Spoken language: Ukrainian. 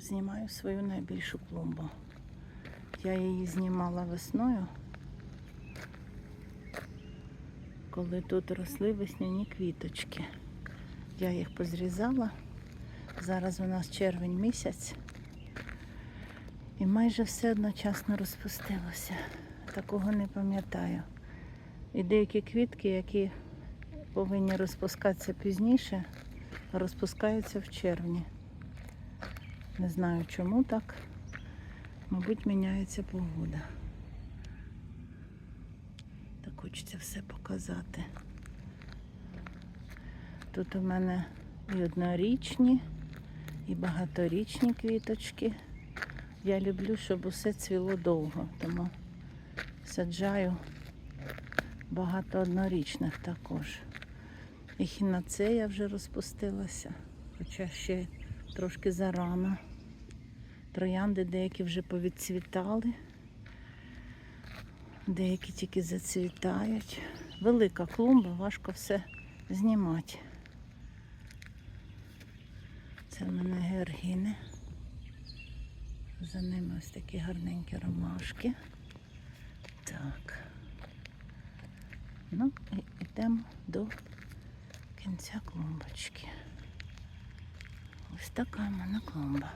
знімаю свою найбільшу клумбу. Я її знімала весною, коли тут росли весняні квіточки. Я їх позрізала. Зараз у нас червень місяць. І майже все одночасно розпустилося. Такого не пам'ятаю. І деякі квітки, які повинні розпускатися пізніше, розпускаються в червні. Не знаю чому так. Мабуть, міняється погода. Так хочеться все показати. Тут у мене і однорічні, і багаторічні квіточки. Я люблю, щоб усе цвіло довго, тому саджаю багато однорічних також. І хінацея вже розпустилася, хоча ще трошки зарано. Троянди деякі вже повідцвітали, деякі тільки зацвітають. Велика клумба, важко все знімати. Це в мене георгіни. За ними ось такі гарненькі ромашки. Так. Ну, і йдемо до кінця клумбочки. Ось така мене клумба.